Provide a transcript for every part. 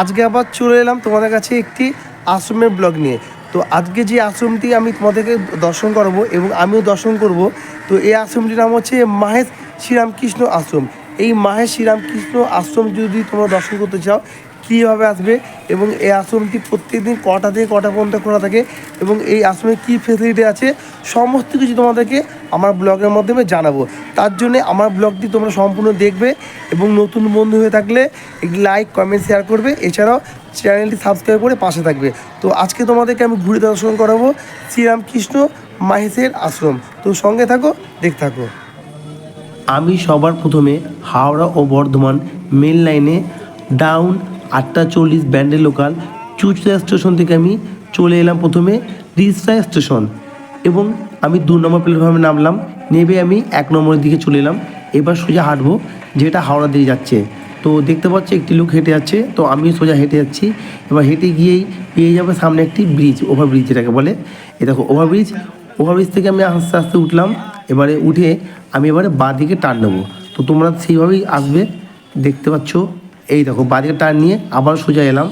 আজকে আবার চলে এলাম তোমাদের কাছে একটি আশ্রমের ব্লগ নিয়ে। তো আজকে যে আশ্রমটি আমি তোমাদেরকে দর্শন করাবো এবং আমিও দর্শন করব, তো এই আশ্রমটির নাম হচ্ছে মাহেশ শ্রীরামকৃষ্ণ আশ্রম। এই মাহেশ শ্রীরামকৃষ্ণ আশ্রম যদি তোমরা দর্শন করতে চাও কীভাবে আসবে এবং এই আশ্রমটি প্রত্যেকদিন কটা থেকে কটা পর্যন্ত খোলা থাকে এবং এই আশ্রমে কী ফেসিলিটি আছে, সমস্ত কিছু তোমাদেরকে আমার ব্লগের মাধ্যমে জানাব। তার জন্যে আমার ব্লগটি তোমরা সম্পূর্ণ দেখবে এবং নতুন বন্ধু হয়ে থাকলে একটি লাইক কমেন্ট শেয়ার করবে। এছাড়াও চ্যানেলটি সাবস্ক্রাইব করে পাশে থাকবে। তো আজকে তোমাদেরকে আমি ঘুরে দর্শন করাবো শ্রীরামকৃষ্ণ মাহেশের আশ্রম। তো সঙ্গে থাকো, দেখতে থাকো। আমি সবার প্রথমে হাওড়া ও বর্ধমান মেন লাইনে ডাউন আটটা চল্লিশ ব্যান্ডেল লোকাল চুচড়া স্টেশন থেকে আমি চলে এলাম প্রথমে রিসরা স্টেশন এবং আমি দু নম্বর প্ল্যাটফর্মে নামলাম, নেবে আমি এক নম্বরের দিকে চলে এলাম। এবার সোজা হাঁটবো, যেটা হাওড়া দিয়ে যাচ্ছে। তো দেখতে পাচ্ছি একটি লোক হেঁটে যাচ্ছে, তো আমি সোজা হেঁটে যাচ্ছি। এবার হেঁটে গিয়েই পেয়ে যাবে সামনে একটি ব্রিজ ওভারব্রিজ যেটাকে বলে। এ দেখো ওভারব্রিজ ওভারব্রিজ থেকে আমি আস্তে আস্তে উঠলাম। এবারে উঠে আমি এবারে বাঁ দিকে টান নেব। তো তোমরা সেইভাবেই আসবে, দেখতে পাচ্ছ। এই দেখো বাঁদিকে টান নিয়ে আবার সোজা এলাম।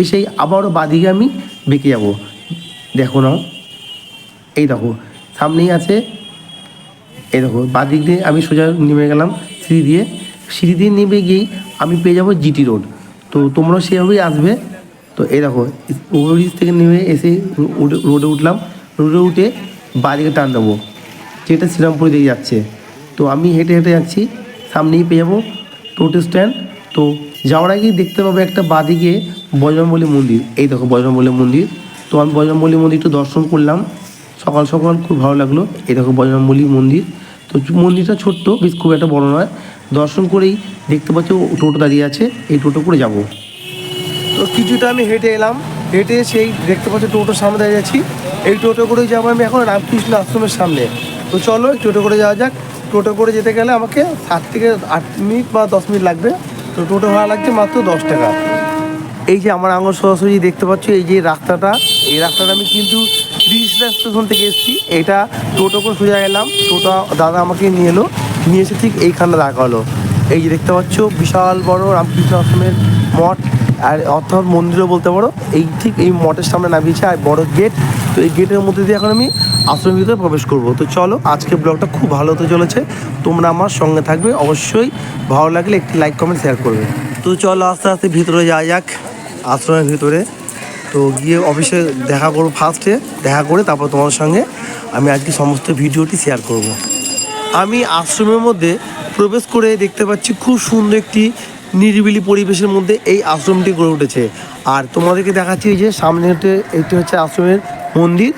এসেই আবারও বাঁদিকে আমি বেঁকে যাব। দেখো নাও। এই দেখো, সামনেই আছে, এই দেখো বাঁদিক দিয়ে আমি সোজা নেমে গেলাম সিঁড়ি দিয়ে। সিঁড়ি দিয়ে নেমে গিয়েই আমি পেয়ে যাব জিটি রোড। তো তোমরাও সেভাবেই আসবে। তো এই দেখো ওভারব্রিজ থেকে নেমে এসে রোডে উঠলাম। রোডে উঠে বাঁদিকে টান দেবো, যেটা শ্রীরামপুর দিয়ে যাচ্ছে। তো আমি হেঁটে হেঁটে যাচ্ছি, সামনেই পেয়ে যাব টোটো স্ট্যান্ড তো যাওয়ার আগেই দেখতে পাবো একটা বাদিকে বজরংবলী মন্দির। এই দেখো বজরংবলী মন্দির। তো আমি বজরংবলী মন্দির একটু দর্শন করলাম। সকাল সকাল খুব ভালো লাগল। এই দেখো বজরংবলী মন্দির। তো মন্দিরটা ছোট্ট, বেশ খুব একটা বড় নয়। দর্শন করেই দেখতে পাচ্ছ টোটো দাঁড়িয়ে আছে। এই টোটো করে যাব। তো কিছুটা আমি হেঁটে এলাম। হেঁটে সেই দেখতে পাচ্ছি টোটোর সামনে দাঁড়িয়ে আছি। এই টোটো করে যাব আমি এখন রামকৃষ্ণ আশ্রমের সামনে। তো চলো টোটো করে যাওয়া যাক। টোটো করে যেতে গেলে আমাকে সাত থেকে আট মিনিট বা দশ মিনিট লাগবে। তো টোটো ভাড়া লাগছে মাত্র দশ টাকা। এই যে আমার আঙুল সরাসরি দেখতে পাচ্ছ, এই যে রাস্তাটা, এই রাস্তাটা আমি কিন্তু রিসরা স্টেশন থেকে এসেছি। এটা টোটো করে সোজা এলাম টোটো দাদা আমাকে নিয়ে এলো, নিয়ে এসে ঠিক এইখানটা রাখা হলো। এই যে দেখতে পাচ্ছ, বিশাল বড় রামকৃষ্ণ আশ্রমের মঠ, আর অর্থাৎ মন্দিরও বলতে পারো। এই ঠিক এই মঠের সামনে নামিয়েছে, আর বড় গেট তো এই গেটের মধ্যে দিয়ে এখন আমি আশ্রমের ভিতরে প্রবেশ করব। তো চলো, আজকে ব্লগটা খুব ভালো হতে চলেছে। তোমরা আমার সঙ্গে থাকবে। অবশ্যই ভালো লাগলে একটি লাইক, কমেন্ট শেয়ার করবে। তো চলো, আস্তে আস্তে ভিতরে যাওয়া যাক, আশ্রমের ভিতরে। তো গিয়ে অফিসে দেখা করব ফার্স্টে দেখা করে তারপর তোমার সঙ্গে আমি আজকে সমস্ত ভিডিওটি শেয়ার করব। আমি আশ্রমের মধ্যে প্রবেশ করে দেখতে পাচ্ছি খুব সুন্দর একটি নিরিবিলি পরিবেশের মধ্যে এই আশ্রমটি গড়ে উঠেছে। আর তোমাদেরকে দেখাচ্ছি যে সামনে হচ্ছে, এটি হচ্ছে আশ্রমের মন্দির।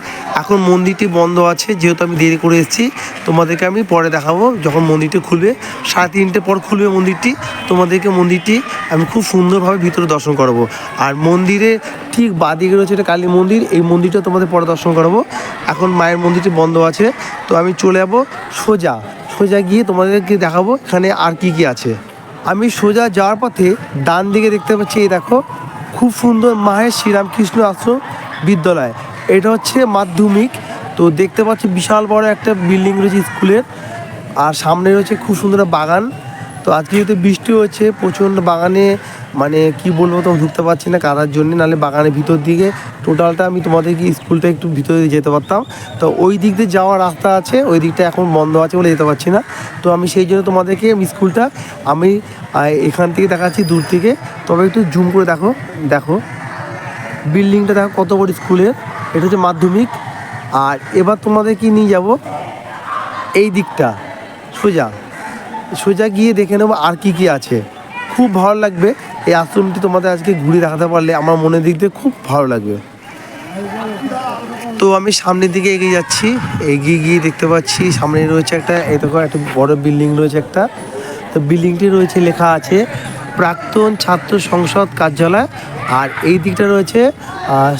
এখন মন্দিরটি বন্ধ আছে, যেহেতু আমি দেরি করে এসেছি, তোমাদেরকে আমি পরে দেখাবো যখন মন্দিরটি খুলবে। সাড়ে তিনটে পর খুলবে মন্দিরটি। তোমাদেরকে মন্দিরটি আমি খুব সুন্দরভাবে ভিতরে দর্শন করাবো। আর মন্দিরে ঠিক বাদিকে রয়েছে এটা কালী মন্দির, এই মন্দিরটা তোমাদের পরে দর্শন করাবো। এখন মায়ের মন্দিরটি বন্ধ আছে, তো আমি চলে যাব সোজা। সোজা গিয়ে তোমাদেরকে দেখাবো এখানে আর কি কি আছে। আমি সোজা যাওয়ার পথে ডান দিকে দেখতে পাচ্ছি, এই দেখো, খুব সুন্দর মাহেশ শ্রীরামকৃষ্ণ আশ্রম বিদ্যালয়। এটা হচ্ছে মাধ্যমিক। তো দেখতে পাচ্ছি বিশাল বড় একটা বিল্ডিং রয়েছে স্কুলের। আর সামনে রয়েছে খুব সুন্দর বাগান। তো আজকে যেহেতু বৃষ্টি হচ্ছে প্রচণ্ড বাগানে মানে কি বলব তো ঢুকতে পারছি না কাদার জন্য, নাহলে বাগানের ভিতর দিকে টোটালটা আমি তোমাদেরকে স্কুলটা একটু ভিতরে যেতে পারতাম। তো ওই দিক দিয়ে যাওয়ার রাস্তা আছে, ওই দিকটা এখন বন্ধ আছে বলে যেতে পারছি না। তো আমি সেই জন্য তোমাদেরকে স্কুলটা, আমি এখান থেকে দেখাচ্ছি দূর থেকে। তবে একটু জুম করে দেখো দেখো। বিল্ডিংটা দেখো কত বড় স্কুলের। এটা হচ্ছে মাধ্যমিক। আর এবার তোমাদের কি নিয়ে যাব? এই দিকটা। সোজা। সোজা গিয়ে দেখে নেব আর কি কি আছে। খুব ভালো লাগবে। এই আশ্রমটি তোমাদের আজকে ঘুরে দেখাতে পারলে আমার মনের দিক দিয়ে খুব ভালো লাগবে। তো আমি সামনের দিকে এগিয়ে যাচ্ছি। এগিয়ে গিয়ে দেখতে পাচ্ছি সামনে রয়েছে একটা দেখো একটা বড় বিল্ডিং রয়েছে একটা। তো বিল্ডিংটি রয়েছে লেখা আছে প্রাক্তন ছাত্র সংসদ কার্যালয় আর এই দিকটা রয়েছে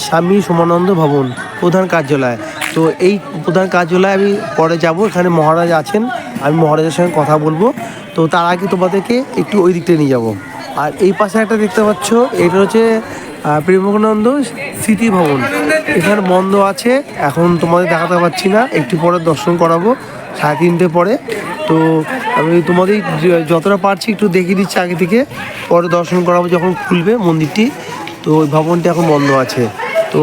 স্বামী সোমানন্দ ভবন প্রধান কার্যালয়। তো এই প্রধান কার্যালয়ে আমি পরে যাব এখানে মহারাজ আছেন আমি মহারাজের সঙ্গে কথা বলব। তো তার আগে তোমাদেরকে একটু ওই দিকটা নিয়ে যাব। আর এই পাশে একটা দেখতে পাচ্ছ এটা হচ্ছে আহ, প্রেমানন্দ স্মৃতি ভবন। এখানে বন্ধ আছে এখন তোমাদের দেখাতে পাচ্ছি না একটু পরে দর্শন করাবো। সাড়ে তিনটে পরে। তো আমি তোমাদের যতটা পারছি একটু দেখিয়ে দিচ্ছি আগে থেকে। পরে দর্শন করাবো যখন খুলবে মন্দিরটি। তো ওই ভবনটি এখন বন্ধ আছে। তো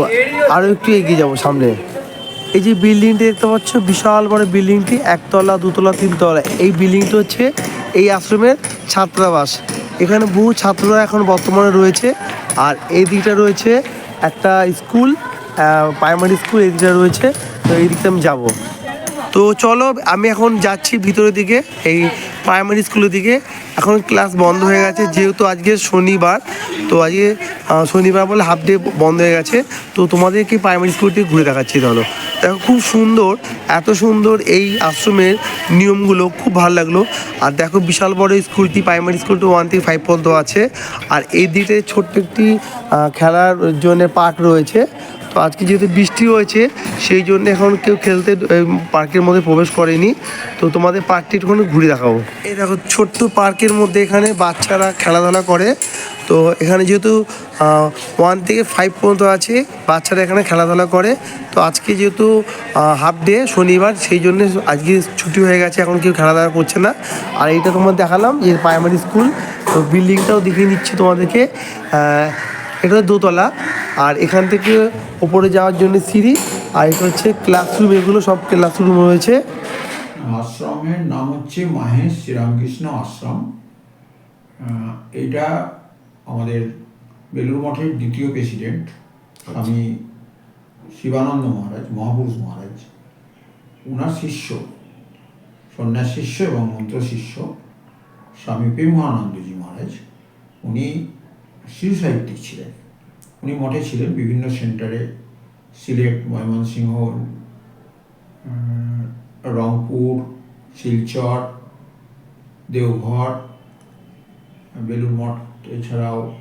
আরও একটু এগিয়ে যাব সামনে। এই যে বিল্ডিংটি দেখতে পাচ্ছ, বিশাল বড় বিল্ডিংটি, একতলা, দুতলা, তিনতলা। এই বিল্ডিংটি হচ্ছে এই আশ্রমের ছাত্রাবাস। এখানে বহু ছাত্ররা এখন বর্তমানে রয়েছে। আর এই দিকটা রয়েছে একটা স্কুল প্রাইমারি স্কুল এই দিকটা রয়েছে। তো এই দিকটা আমি যাব। তো চলো, আমি এখন যাচ্ছি ভিতরের দিকে, এই প্রাইমারি স্কুলের দিকে। এখন ক্লাস বন্ধ হয়ে গেছে, যেহেতু আজকে শনিবার, তো আজকে শনিবার বলে হাফ ডে বন্ধ হয়ে গেছে। তো তোমাদেরকে প্রাইমারি স্কুলটি ঘুরে দেখাচ্ছি তাহলে দেখো, খুব সুন্দর, এত সুন্দর এই আশ্রমের নিয়মগুলো, খুব ভালো লাগল। আর দেখো, বিশাল বড় স্কুলটি প্রাইমারি স্কুলটি ওয়ান থেকে ফাইভ পর্যন্ত আছে। আর এই দিকে ছোট্ট একটি খেলার জন্য পার্ক রয়েছে। তো আজকে যেহেতু বৃষ্টি হয়েছে, সেই জন্য এখন কেউ খেলতে পার্কের মধ্যে প্রবেশ করেনি। তো তোমাদের পার্কটি একটুখানি ঘুরে দেখাবো। এই দেখো ছোট্ট পার্কের মধ্যে এখানে বাচ্চারা খেলাধুলা করে। তো এখানে যেহেতু ওয়ান থেকে ফাইভ পর্যন্ত আছে, বাচ্চারা এখানে খেলাধুলা করে। তো আজকে যেহেতু হাফ ডে শনিবার, সেই জন্য আজকে ছুটি হয়ে গেছে, এখন কেউ খেলাধুলা করছে না। আর এইটা তোমার দেখালাম, যে প্রাইমারি স্কুল তো বিল্ডিংটাও দেখিয়ে দিচ্ছি তোমাদেরকে। এটা দোতলা, আর এখান থেকে ওপরে যাওয়ার জন্য সিঁড়ি, আর এটা হচ্ছে ক্লাসরুম এগুলো সব ক্লাসরুম রয়েছে। আশ্রমের নাম হচ্ছে মাহেশ শ্রীরামকৃষ্ণ আশ্রম। এটা আমাদের বেলুর মঠের দ্বিতীয় প্রেসিডেন্ট স্বামী শিবানন্দ মহারাজ, মহাপুরুষ মহারাজ। উনার শিষ্য, সন্ন্যাস শিষ্য এবং মন্ত্র শিষ্য, স্বামী প্রেমানন্দজি মহারাজ। উনি শিশু সাহিত্যিক ছিলেন। উনি মঠে ছিলেন বিভিন্ন সেন্টারে সিলেট ময়মনসিংহ রংপুর শিলচর দেওঘর বেলুর মঠ এছাড়াও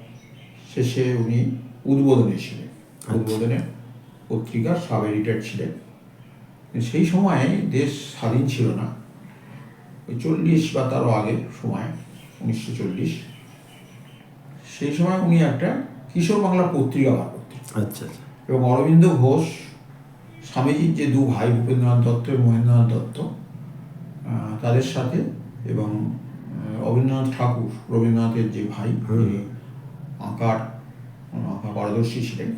শেষে উনি উদ্বোধনে ছিলেন। উদ্বোধনে পত্রিকার সাব এডিটর ছিলেন। সেই সময়ে দেশ স্বাধীন ছিল না। ওই চল্লিশ বা তারও আগে সময় উনিশশো চল্লিশ। সেই সময় উনি একটা কিশোর বাংলা পত্রিকা বার করতেন। আচ্ছা আচ্ছা। এবং অরবিন্দ ঘোষ স্বামীজির যে দু ভাই ভূপেন্দ্রনাথ দত্ত এবং মহেন্দ্রনাথ দত্ত তাদের সাথে এবং আহ, অবনীন্দ্রনাথ ঠাকুর রবীন্দ্রনাথের যে ভাই আঁকার আঁকা পারদর্শী ছিলেন।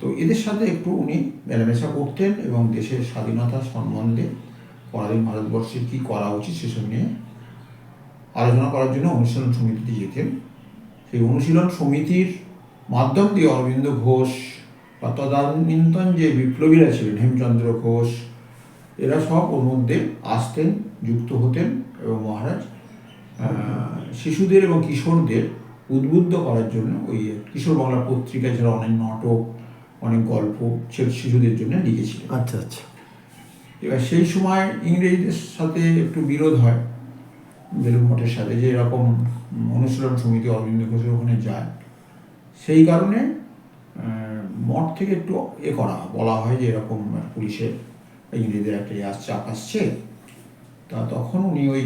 তো এদের সাথে একটু উনি মেলামেশা করতেন এবং দেশের স্বাধীনতা সম্বন্ধে পরাধীন ভারতবর্ষের কী করা উচিত সেসব নিয়ে আলোচনা করার জন্য অনুশীলন সমিতিতে যেতেন। সেই অনুশীলন সমিতির মাধ্যম দিয়ে অরবিন্দ ঘোষ বা তদানীন্তন যে বিপ্লবীরা ছিলেন হেমচন্দ্র ঘোষ এরা সব ওর মধ্যে আসতেন যুক্ত হতেন এবং মহারাজ শিশুদের এবং কিশোরদের উদ্বুদ্ধ করার জন্য ওই কিশোর বাংলা পত্রিকা ছাড়া অনেক নাটক অনেক গল্প শিশুদের জন্য লিখেছিলেন। আচ্ছা আচ্ছা। এবার সেই সময় ইংরেজদের সাথে একটু বিরোধ হয়। বেলুর মঠের সাথে যে এরকম অনুশীলন সমিতি অরবিন্দ ঘোষের ওখানে যায়, সেই কারণে মঠ থেকে একটু এ করা বলা হয় যে এরকম পুলিশের ইংরেজদের একটা ইয়ে আসছে চাপ আসছে। তা তখন উনি ওই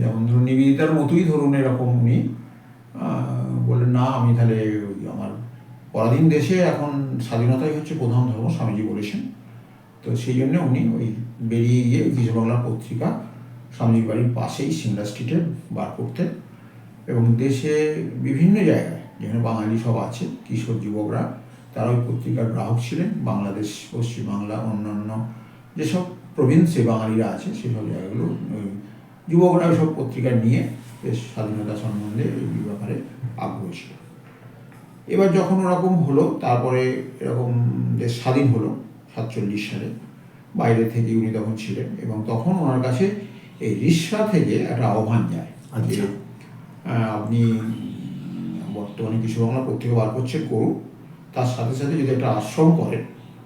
যেমন ধরুন নিবেদিতার মতোই ধরুন এরকম উনি বললেন, না, আমি তাহলে আমার পরাধীন দেশে এখন স্বাধীনতাই হচ্ছে প্রধান ধর্ম, স্বামীজি বলেছেন। তো সেই জন্য উনি ওই বেরিয়ে গিয়ে বিজয় বাংলা পত্রিকা স্বামীজির বাড়ির পাশেই সিমলা স্ট্রিটে বার করতেন এবং দেশে বিভিন্ন জায়গায়, যেখানে বাঙালি সব আছে, কিশোর যুবকরা, তারা ওই পত্রিকার গ্রাহক ছিলেন, বাংলাদেশ, পশ্চিমবাংলা, অন্যান্য যেসব প্রভিন্সে বাঙালিরা আছে, সেসব জায়গাগুলো, ওই যুবকরা সব পত্রিকা নিয়ে বেশ স্বাধীনতা সম্বন্ধে এই ব্যাপারে আগ্রহ ছিল। এবার যখন ওরকম হলো, তারপরে এরকম দেশ স্বাধীন হলো, সাতচল্লিশ সালে। বাইরে থেকে উনি তখন ছিলেন এবং তখন ওনার কাছে এই রিসা থেকে একটা আহ্বান যায় আচ্ছা। আপনি বর্তমানে কিছু বাংলা পত্রিকা বার করছেন করুন। তার সাথে সাথে যদি একটা আশ্রম করেন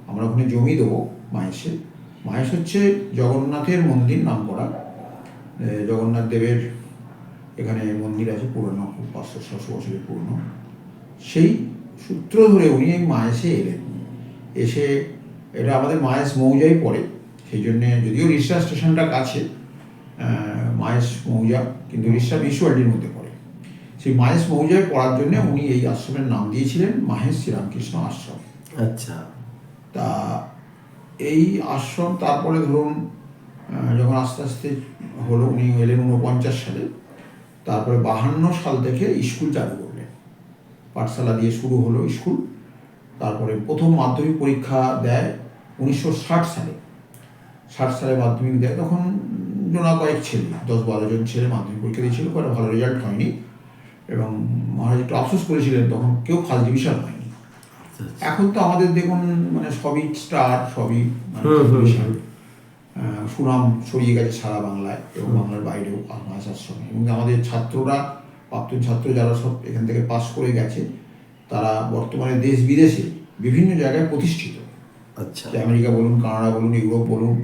আমরা ওখানে জমি দেবো মাহেশে মাহেশ হচ্ছে জগন্নাথের মন্দির নাম করা। জগন্নাথ দেবের এখানে মন্দির আছে পুরনো খুব পাঁচশো ছশো বছরের পুরনো। সেই সূত্র ধরে উনি এই মায়েসে এলেন। এসে এটা আমাদের মায়েস মৌজাই পড়ে। সেই জন্যে যদিও রিসা স্টেশনটা কাছে মায়েস মৌজা কিন্তু রিসা মিউনিসিপ্যালিটির মধ্যে পড়ে। সেই মায়েস মৌজায় পড়ার জন্য উনি এই আশ্রমের নাম দিয়েছিলেন মাহেশ শ্রীরামকৃষ্ণ আশ্রম। আচ্ছা। তা এই আশ্রম তারপরে ধরুন যখন আস্তে আস্তে হলো উনি এলেন উনপঞ্চাশ সালে তারপরে বাহান্ন সাল থেকে স্কুল চালু করলেন। পাঠশালা দিয়ে শুরু হলো স্কুল। তারপরে প্রথম মাধ্যমিক পরীক্ষা দেয় উনিশশো ষাট সালে। ষাট সালে মাধ্যমিক দেয় তখন জোনা কয়েক ছেলে দশ বারো জন ছেলে মাধ্যমিক পরীক্ষা দিয়েছিল কোনো ভালো রেজাল্ট হয়নি। এবং মহারাজ একটু আফসোস করেছিলেন তখন কেউ ফার্স্ট ডিভিশন হয়নি। এখন তো আমাদের দেখুন মানে সবই স্টার সবই মানে সুনাম ছড়িয়ে গেছে সারা বাংলায় এবং বাংলার বাইরেও আসার সময় এবং আমাদের ছাত্ররা প্রাক্তন ছাত্র যারা সব এখান থেকে পাশ করে গেছে তারা বর্তমানে দেশ বিদেশে বিভিন্ন জায়গায় প্রতিষ্ঠিত। আচ্ছা। আমেরিকা বলুন কানাডা বলুন ইউরোপ বলুন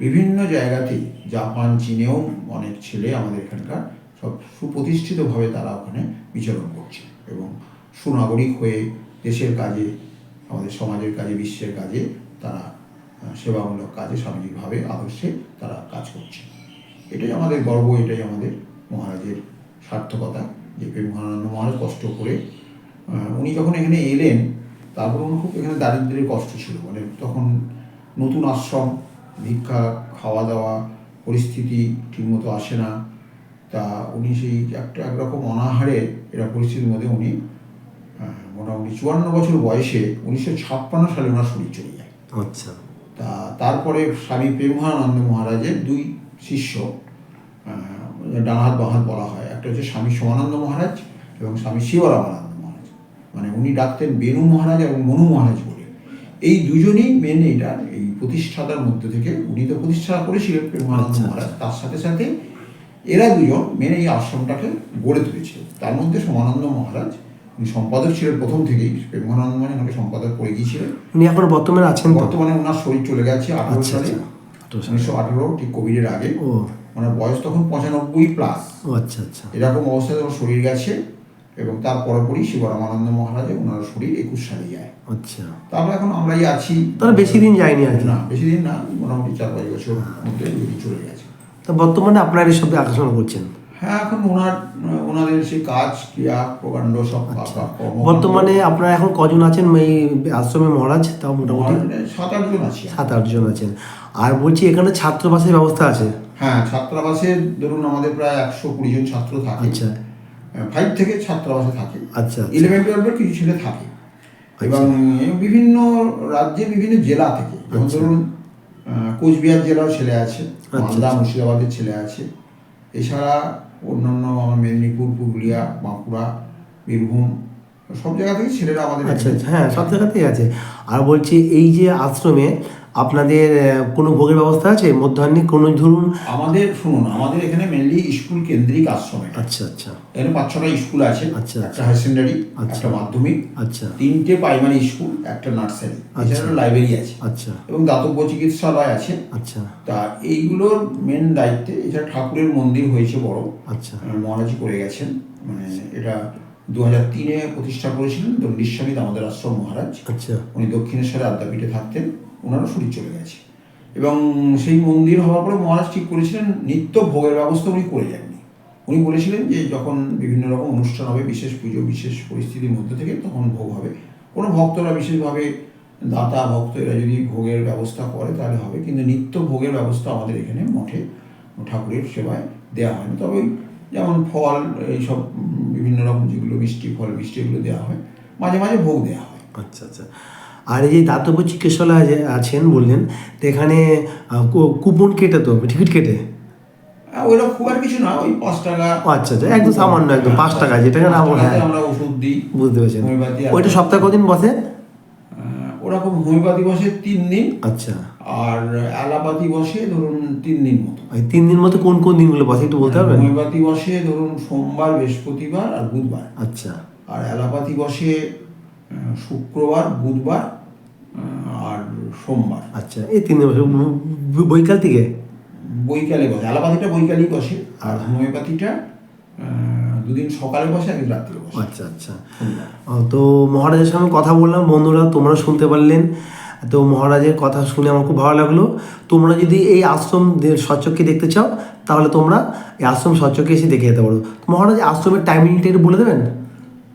বিভিন্ন জায়গাতেই জাপান, চীনেও অনেক ছেলে আমাদের এখানকার সব সুপ্রতিষ্ঠিতভাবে তারা ওখানে বিচরণ করছে এবং সুনাগরিক হয়ে দেশের কাজে, আমাদের সমাজের কাজে, বিশ্বের কাজে তারা সেবামূলক কাজে সামাজিকভাবে আদর্শে তারা কাজ করছে। এটাই আমাদের গর্ব, এটাই আমাদের মহারাজের সার্থকতা, যে মহানন্দ মহারাজ কষ্ট করে উনি যখন এখানে এলেন, তারপর ওনার খুব এখানে দারিদ্র্যের কষ্ট ছিল। মানে তখন নতুন আশ্রম, ভিক্ষা, খাওয়া দাওয়া পরিস্থিতি ঠিকমতো আসে না। তা উনি সেই একটা একরকম অনাহারে এরা পরিস্থিতির মধ্যে উনি মোটামুটি চুয়ান্ন বছর বয়সে উনিশশো ছাপ্পান্ন সালে ওনার শরীর চলে যায়। আচ্ছা। তা তারপরে স্বামী প্রেমানন্দ মহারাজের দুই শিষ্য ডানহাত বাহাত বলা হয়। একটা হচ্ছে স্বামী সোমানন্দ মহারাজ এবং স্বামী শিবরামানন্দ মহারাজ। মানে উনি ডাকতেন বেনু মহারাজ এবং মনু মহারাজ বলে। এই দুজনেই মেন এটা এই প্রতিষ্ঠাতার মধ্যে থেকে উনি তো প্রতিষ্ঠা করেছিলেন প্রেমানন্দ আচ্ছা, মহারাজ। তার সাথে সাথে এরা দুজন মেন এই আশ্রমটাকে গড়ে তুলেছে। তার মধ্যে সোমানন্দ মহারাজ উনি সম্পাদক ছিলেন প্রথম থেকেই। প্রেমানন্দ মানে ওনাকে সম্পাদক করে গিয়েছিলেন। উনি এখন বর্তমানে আছেন বর্তমানে ওনার শরীর চলে গেছে আঠারো আচ্ছা, সালে। আচ্ছা। উনিশশো আঠারো ঠিক কোভিডের আগে। ওনার বয়স তখন পঁচানব্বই প্লাস ও আচ্ছা আচ্ছা। এরকম অবস্থায় ওর শরীর গেছে। এবং তার পরপরই শিবরামানন্দ মহারাজ ওনার শরীর একুশ সালে যায়। আচ্ছা। তারপর এখন আমরাই আছি। তাহলে বেশি দিন যায়নি আর না বেশি দিন না মোটামুটি চার পাঁচ বছর মধ্যে উনি চলে গেছে তো বর্তমানে আপনার এসব আকর্ষণ করছেন? হ্যাঁ এখন ওনার ওনাদের সেই কাজ ক্রিয়া প্রকাণ্ড সব আচ্ছা। বর্তমানে আপনারা এখন কজন আছেন? এই আশ্রমে মহারাজ তাও মোটামুটি? সাত আটজন আছি সাত আটজন আছেন। আর বলছি এখানে ছাত্রবাসের ব্যবস্থা আছে? হ্যাঁ ছাত্রাবাসে ধরুন আমাদের প্রায় একশো কুড়ি জন ছাত্র থাকে। আচ্ছা। ফাইভ থেকে ছাত্রাবাসে থাকে। আচ্ছা আচ্ছা। ইলেভেন টুয়েলভের কিছু ছেলে থাকে। এবং বিভিন্ন রাজ্যে বিভিন্ন জেলা থেকে যেমন আচ্ছা। ধরুন কোচবিহার জেলার ছেলে আছে আচ্ছা, মালদা আচ্ছা। মুর্শিদাবাদের ছেলে আছে। এছাড়া অন্যান্য আমার মেদিনীপুর পুরুলিয়া বাঁকুড়া বীরভূম সব জায়গা থেকে ছেলেরা আমাদের আচ্ছা আচ্ছা। হ্যাঁ সব জায়গাতেই আছে। আর বলছি এই যে আশ্রমে আপনাদের কোনো ভোগের ব্যবস্থা আছে? মধ্যাহ্নে কোনো ধরুন? আমাদের শুনুন আমাদের এখানে মেনলি স্কুল কেন্দ্রিক আশ্রম আচ্ছা আচ্ছা। এখানে পাঁচ ছটা স্কুল আছে। আচ্ছা, একটা হায়ার সেকেন্ডারি আচ্ছা। একটা মাধ্যমিক আচ্ছা। তিনটে প্রাইমারি স্কুল একটা নার্সারি আচ্ছা। এছাড়া লাইব্রেরি আছে। আচ্ছা। এবং দাতব্য চিকিৎসালয় আছে। আচ্ছা। তা এইগুলোর মেন দায়িত্বে এছাড়া ঠাকুরের মন্দির হয়েছে বড়। আচ্ছা। মহারাজি করে গেছেন। মানে এটা দু হাজার তিনে প্রতিষ্ঠা করেছিলেন। দণ্ডীস্বামী দামোদর আশ্রম মহারাজ। আচ্ছা। উনি দক্ষিণেশ্বরে আদ্যাপীঠে থাকতেন। ওনারও শরীর চলে গেছে। এবং সেই মন্দির হওয়ার পরে মহারাজ ঠিক করেছিলেন, নিত্য ভোগের ব্যবস্থা উনি করে যাননি। উনি বলেছিলেন যে যখন বিভিন্ন রকম অনুষ্ঠান হবে, বিশেষ পুজো, বিশেষ পরিস্থিতির মধ্যে থেকে, তখন ভোগ হবে। কোনো ভক্তরা বিশেষভাবে দাতা, ভক্ত, এরা যদি ভোগের ব্যবস্থা করে তাহলে হবে। কিন্তু নিত্য ভোগের ব্যবস্থা আমাদের এখানে মঠে, ঠাকুরের সেবায় দেওয়া হয় না তবে যেমন ফল এইসব বিভিন্ন রকম যেগুলো মিষ্টি ফল, মিষ্টি এগুলো দেওয়া হয়, মাঝে মাঝে ভোগ দেওয়া হয়। আচ্ছা আচ্ছা। আর এই যে দাতব্য চিকিৎসালয় আছেন বললেন তো এখানে কুপন কেটে তো টিকিট কেটে? আহ, ওইরকম খুব আর কিছু না ওই পাঁচ টাকা। আচ্ছা আচ্ছা একদম সামান্য একদম পাঁচ টাকা যেটাকে না হ্যাঁ। আমরা ওষুধ দিই বুঝতে পেরেছেন ওইটা সপ্তাহে কদিন বসে? ওরকম হোমিওপ্যাথি বসে তিন দিন আচ্ছা। আর অ্যালাপাতি বসে ধরুন তিন দিন মতো। তিন দিন মতো কোন কোন দিনগুলো বসে একটু বলতে পারবেন? হোমিওপ্যাথি বসে ধরুন সোমবার বৃহস্পতিবার আর বুধবার। আচ্ছা। আর অ্যালাপাতি বসে শুক্রবার বুধবার আর সোমবার। আচ্ছা এই তিন বৈকাল থেকে? বৈকালে বসে অ্যালাপাতিটা বৈকালই বসে আর হোমিওপ্যাথিটা আহ, দুদিন সকালে বসে একদিন রাত্রে বসে। আচ্ছা আচ্ছা। তো মহারাজের সঙ্গে কথা বললাম বন্ধুরা তোমরা শুনতে পারলেন। তো মহারাজের কথা শুনে আমার খুব ভালো লাগল। তোমরা যদি এই আশ্রম সচক্ষে দেখতে চাও তাহলে তোমরা এই আশ্রম সচক্ষে এসে দেখে যেতে পারো। মহারাজ আশ্রমের টাইমিংটা একটু বলে দেবেন?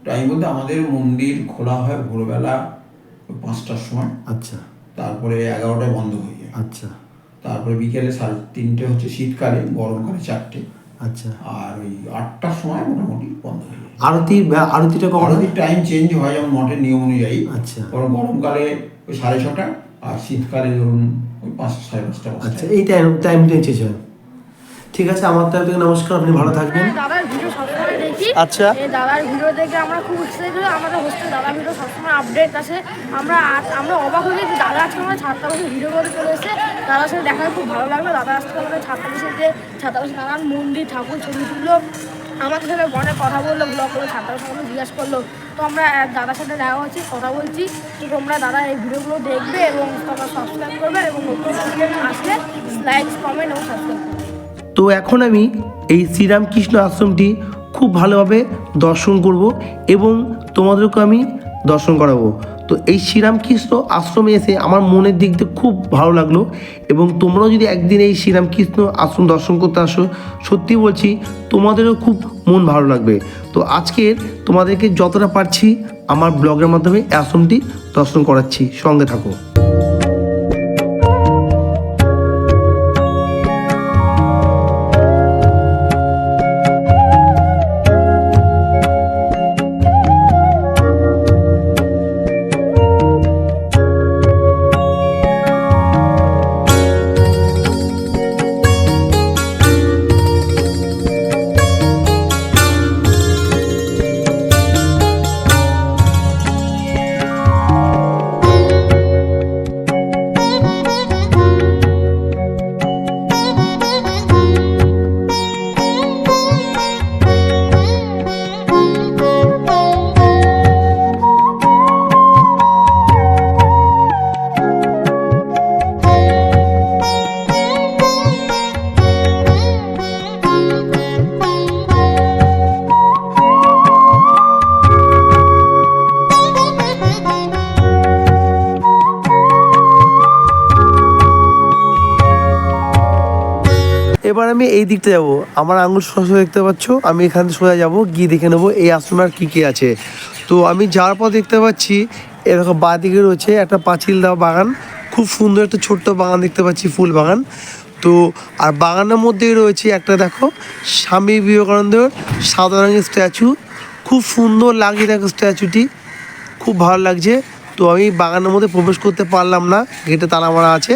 টাইম বলতে আমাদের মন্দির খোলা হয় ভোরবেলা ওই পাঁচটার সময়। আচ্ছা। তারপরে এগারোটায় বন্ধ হয়ে যায়। আচ্ছা। তারপরে বিকেলে সাড়ে তিনটে হচ্ছে শীতকালে গরমকালে চারটে। আচ্ছা। আর ওই আটটার সময় মোটামুটি বন্ধ হয়ে যায়। আরতি আরতিটা কখন? আরতির টাইম চেঞ্জ হয় যেমন মঠের নিয়ম অনুযায়ী। আচ্ছা। কারণ গরমকালে ওই সাড়ে ছটা আর শীতকালে ধরুন ওই পাঁচটা সাড়ে পাঁচটা আচ্ছা এই টাইম টাইমটা চেঞ্জ হয়। ঠিক আছে আমার তরফ থেকে নমস্কার আপনি ভালো থাকবেন। দেখি। আচ্ছা। এই দাদার ভিডিও দেখে আমরা খুব উৎসাহিত হই আমাদের হোস্টেল দাদার ভিডিও সবসময় আপডেট আছে আমরা আমরা অবাক হয়ে গেছি দাদা আজকে আমাদের ছাত্রা বসে ভিডিও করে চলে এসেছে। দাদার সাথে দেখা খুব ভালো লাগল। দাদা আজকে আমাদের ছাত্রা বসে যে ছাত্রা বসে নানান মন্দির ঠাকুর ছবি তুললো। আমাদের সাথে অনেক কথা বলল ব্লগ করে ছাত্রা আমাদের জিজ্ঞাসা করল। তো আমরা দাদার সাথে দেখা হচ্ছে কথা বলছি। তো তোমরা দাদা এই ভিডিওগুলো দেখবে এবং তোমরা সাবস্ক্রাইব করবে এবং নতুন আসলে লাইক কমেন্ট এবং সাবস্ক্রাইব করবে। তো এখন আমি এই শ্রীরামকৃষ্ণ আশ্রমটি খুব ভালোভাবে দর্শন করব এবং তোমাদেরকে আমি দর্শন করাবো। তো এই শ্রীরামকৃষ্ণ আশ্রমে এসে আমার মনের দিক দিয়ে খুব ভালো লাগল এবং তোমরাও যদি একদিন এই শ্রীরামকৃষ্ণ আশ্রম দর্শন করতে আসো, সত্যি বলছি তোমাদেরও খুব মন ভালো লাগবে। তো আজকের তোমাদেরকে যতটা পারছি আমার ব্লগের মাধ্যমে আশ্রমটি দর্শন করাচ্ছি। সঙ্গে থাকো। আমি এই দিকটা যাব। আমার আঙুল সোজা দেখতে পাচ্ছ, আমি এখান থেকে সোজা যাব, গিয়ে দেখে নেব এই আর কী কী আছে। তো আমি যাওয়ার পর দেখতে পাচ্ছি এরকম বাঁ দিকে রয়েছে একটা পাঁচিল দেওয়া বাগান, খুব সুন্দর একটা ছোট্ট বাগান দেখতে পাচ্ছি, ফুল বাগান। তো আর বাগানের মধ্যেই রয়েছে একটা দেখো, স্বামী বিবেকানন্দের সাদা রঙের স্ট্যাচু, খুব সুন্দর লাগছে দেখো স্ট্যাচুটি, খুব ভালো লাগছে। তো আমি বাগানের মধ্যে প্রবেশ করতে পারলাম না, গেটে তালা মারা আছে।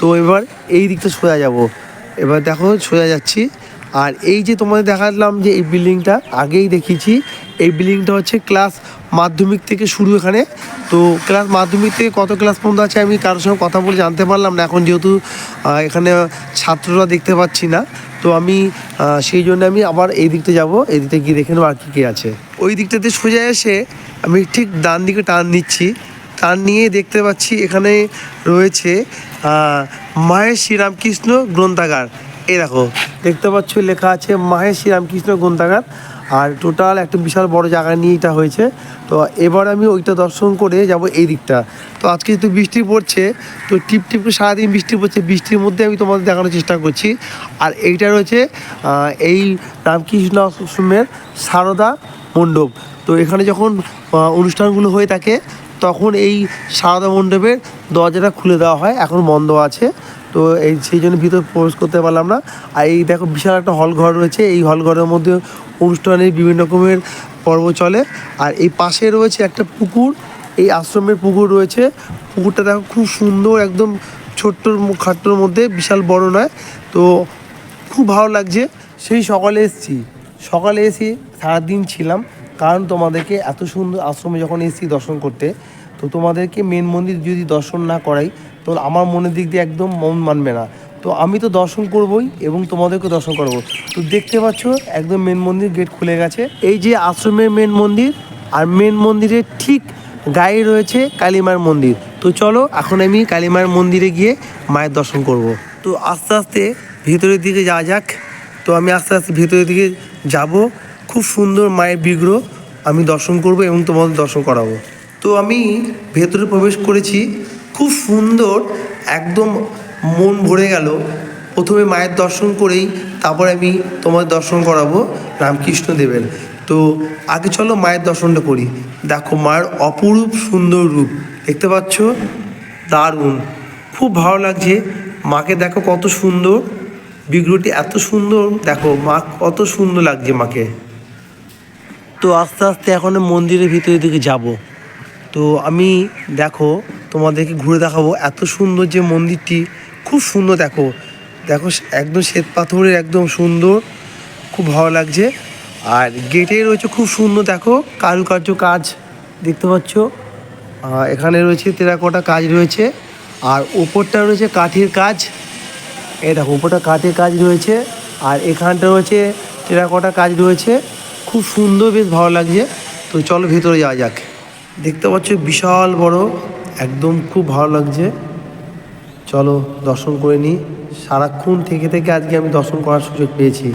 তো এবার এই দিকটা সোজা যাব। এবার দেখো, সোজা যাচ্ছি। আর এই যে তোমাদের দেখালাম যে এই বিল্ডিংটা, আগেই দেখিয়েছি, এই বিল্ডিংটা হচ্ছে ক্লাস মাধ্যমিক থেকে শুরু এখানে। তো ক্লাস মাধ্যমিক থেকে কত ক্লাস পর্যন্ত আছে আমি কারোর সঙ্গে কথা বলে জানতে পারলাম না। এখন যেহেতু এখানে ছাত্ররা দেখতে পাচ্ছি না। তো আমি সেই জন্য আমি আবার এই দিকটা যাব। এই দিকটা গিয়ে দেখে নেব আর কী কী আছে। ওই দিকটাতে সোজা এসে আমি ঠিক ডান দিকে টান নিচ্ছি টান নিয়ে দেখতে পাচ্ছি এখানে রয়েছে মাহেশ শ্রীরামকৃষ্ণ গ্রন্থাগার। এই দেখো, দেখতে পাচ্ছ লেখা আছে মাহেশ শ্রীরামকৃষ্ণ গ্রন্থাগার। আর টোটাল একটা বিশাল বড় জায়গা নিয়ে এটা হয়েছে। তো এবার আমি ওইটা দর্শন করে যাব এই দিকটা। তো আজকে যেহেতু বৃষ্টি পড়ছে, তো টিপ টিপ সারাদিন বৃষ্টি পড়ছে, বৃষ্টির মধ্যে আমি তোমাদের দেখানোর চেষ্টা করছি। আর এইটা রয়েছে এই রামকৃষ্ণ আশ্রমের সারদা মণ্ডপ। তো এখানে যখন অনুষ্ঠানগুলো হয়ে থাকে তখন এই সারদা মণ্ডপের দরজাটা খুলে দেওয়া হয়, এখন বন্ধ আছে। তো এই সেই জন্য ভিতরে প্রবেশ করতে পারলাম না। আর এই দেখো বিশাল একটা হল ঘর রয়েছে, এই হল ঘরের মধ্যে অনুষ্ঠানের বিভিন্ন রকমের পর্ব চলে। আর এই পাশে রয়েছে একটা পুকুর, এই আশ্রমের পুকুর রয়েছে। পুকুরটা দেখো খুব সুন্দর, একদম ছোট্টর খাট্টোর মধ্যে, বিশাল বড় নয়। তো খুব ভালো লাগছে। সেই সকালে এসেছি, সকালে এসে সারাদিন ছিলাম। কারণ তোমাদেরকে এত সুন্দর আশ্রমে যখন এসেছি দর্শন করতে, তো তোমাদেরকে মেন মন্দির যদি দর্শন না করাই, তো আমার মনের দিক দিয়ে একদম মন মানবে না। তো আমি তো দর্শন করবই এবং তোমাদেরকে দর্শন করব। তো দেখতে পাচ্ছ, একদম মেন মন্দির গেট খুলে গেছে। এই যে আশ্রমের মেন মন্দির, আর মেন মন্দিরের ঠিক গায়ে রয়েছে কালীমার মন্দির। তো চলো, এখন আমি কালীমার মন্দিরে গিয়ে মায়ের দর্শন করব। তো আস্তে আস্তে ভেতরের দিকে যাওয়া যাক। তো আমি আস্তে আস্তে ভেতরের দিকে যাব। খুব সুন্দর মায়ের বিগ্রহ আমি দর্শন করব এবং তোমাদের দর্শন করাবো। তো আমি ভেতরে প্রবেশ করেছি, খুব সুন্দর, একদম মন ভরে গেল। প্রথমে মায়ের দর্শন করেই তারপর আমি তোমাদের দর্শন করাবো রামকৃষ্ণ দেবের। তো আগে চলো মায়ের দর্শনটা করি। দেখো মায়ের অপরূপ সুন্দর রূপ, দেখতে পাচ্ছ? দারুণ। খুব ভালো লাগছে। মাকে দেখো কত সুন্দর, বিগ্রহটি এত সুন্দর, দেখো মা কত সুন্দর লাগছে মাকে। তো আস্তে আস্তে এখন মন্দিরের ভিতরের দিকে যাব। তো আমি দেখো, তোমাদেরকে ঘুরে দেখাবো এত সুন্দর যে মন্দিরটি। খুব সুন্দর দেখো। দেখো একদম শ্বেত পাথরের একদম সুন্দর। খুব ভালো লাগছে। আর গেটে রয়েছে খুব সুন্দর দেখো, কারুকার্য কাজ দেখতে পাচ্ছ। এখানে রয়েছে টেরাকোটা কাজ রয়েছে। আর ওপরটা রয়েছে কাঠের কাজ। এই দেখো উপরটা কাঠের কাজ রয়েছে। আর এখানটা রয়েছে টেরাকোটা কাজ রয়েছে। খুব সুন্দর, বেশ ভালো লাগছে। তো চলো ভেতরে যাওয়া যাক। দেখতে পাচ্ছ, বিশাল বড়, একদম খুব ভালো লাগছে। চলো দর্শন করে নিই। সারাক্ষণ থেকে থেকে আজকে আমি দর্শন করার সুযোগ পেয়েছি।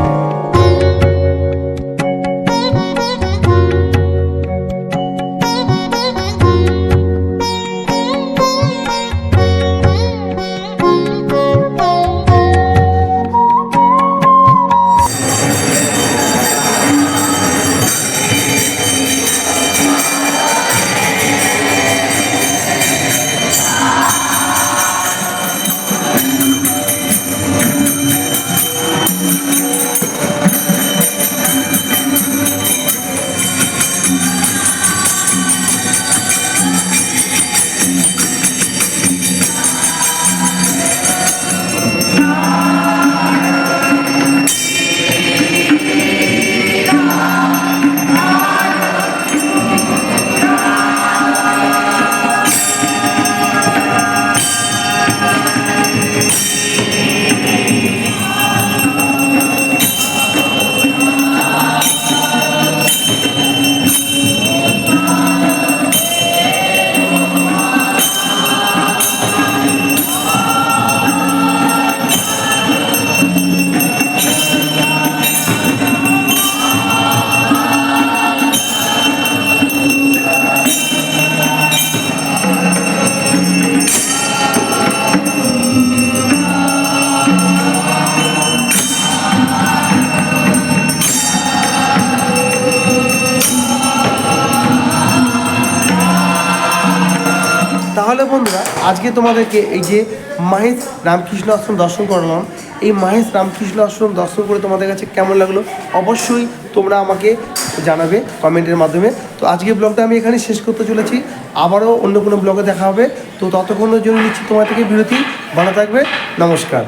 তোমাদেরকে এই যে মাহেশ রামকৃষ্ণ আশ্রম দর্শন করলাম। এই মাহেশ রামকৃষ্ণ আশ্রম দর্শন করে তোমাদের কাছে কেমন লাগল অবশ্যই তোমরা আমাকে জানাবে কমেন্টের মাধ্যমে। তো আজকে ব্লগটা আমি এখানে শেষ করতে চলেছি। আবারও অন্য কোনো ব্লগে দেখা হবে। তো ততক্ষণের জন্য নিচ্ছি তোমার থেকে বিরতি। ভালো থাকবে। নমস্কার।